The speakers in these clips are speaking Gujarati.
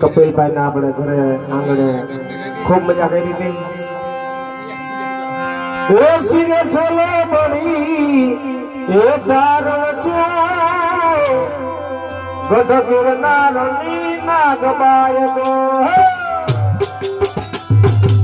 કપિલભાઈ ના આપણે ઘરે આંગણે ખૂબ મજા કરી હતી એ સિરે છોલે બળી એ ચારણ છો ગઢ ગિરનારની નાગ બાય ગો thank you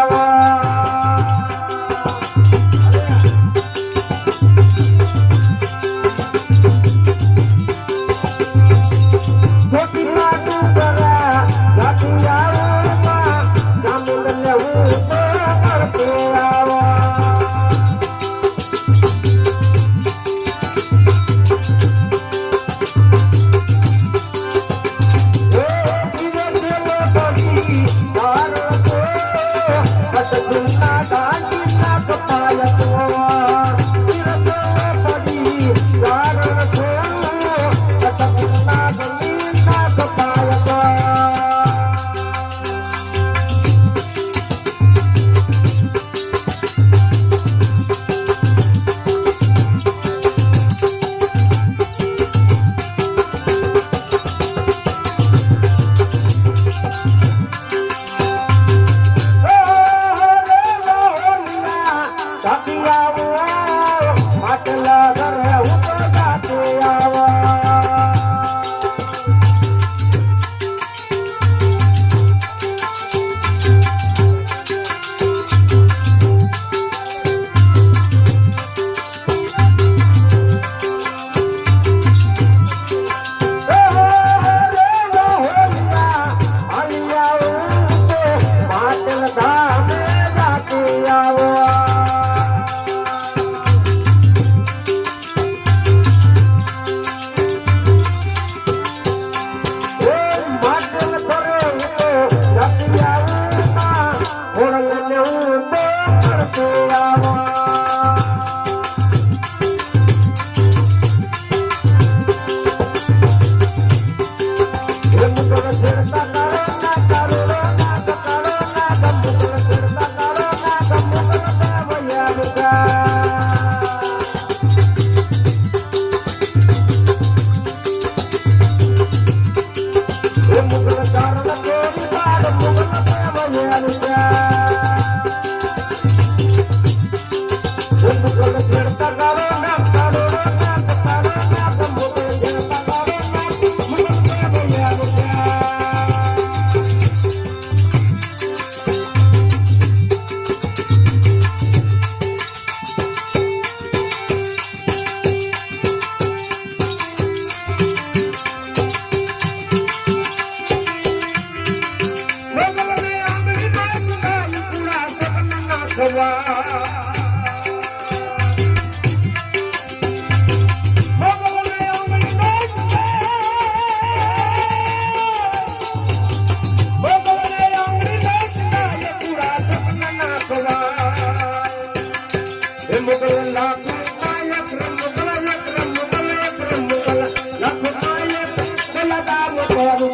Thank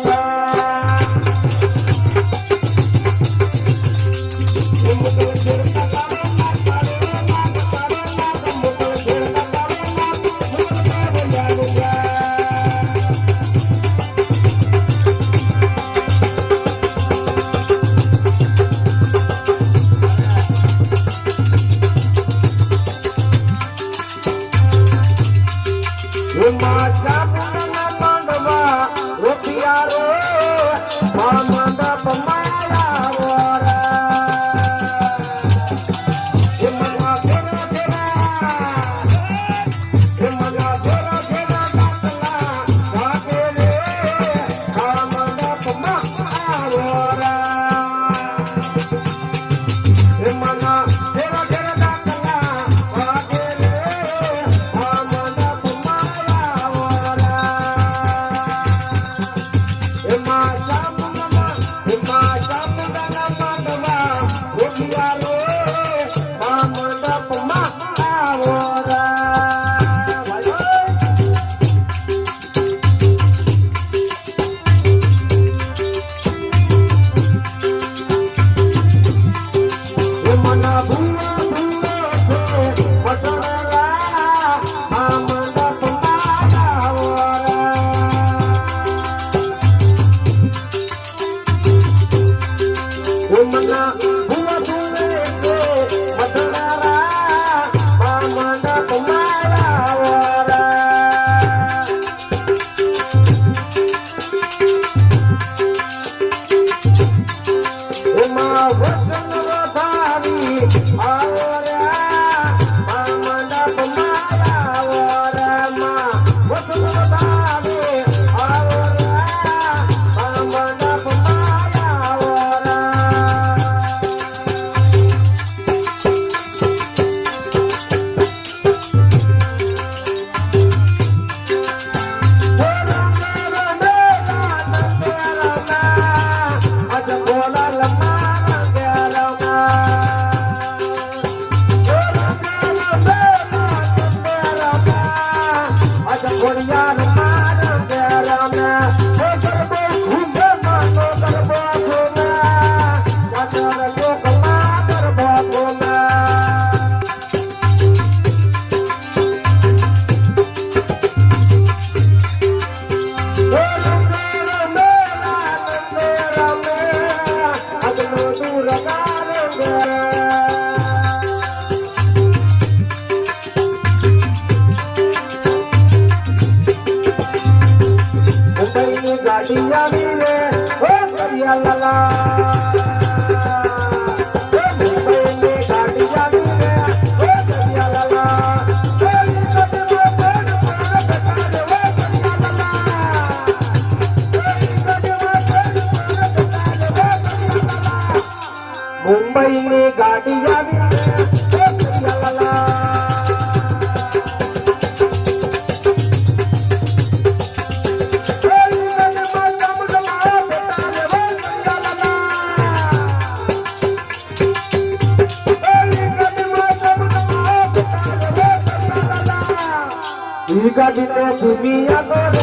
you. With my top. Tu you. Chicago.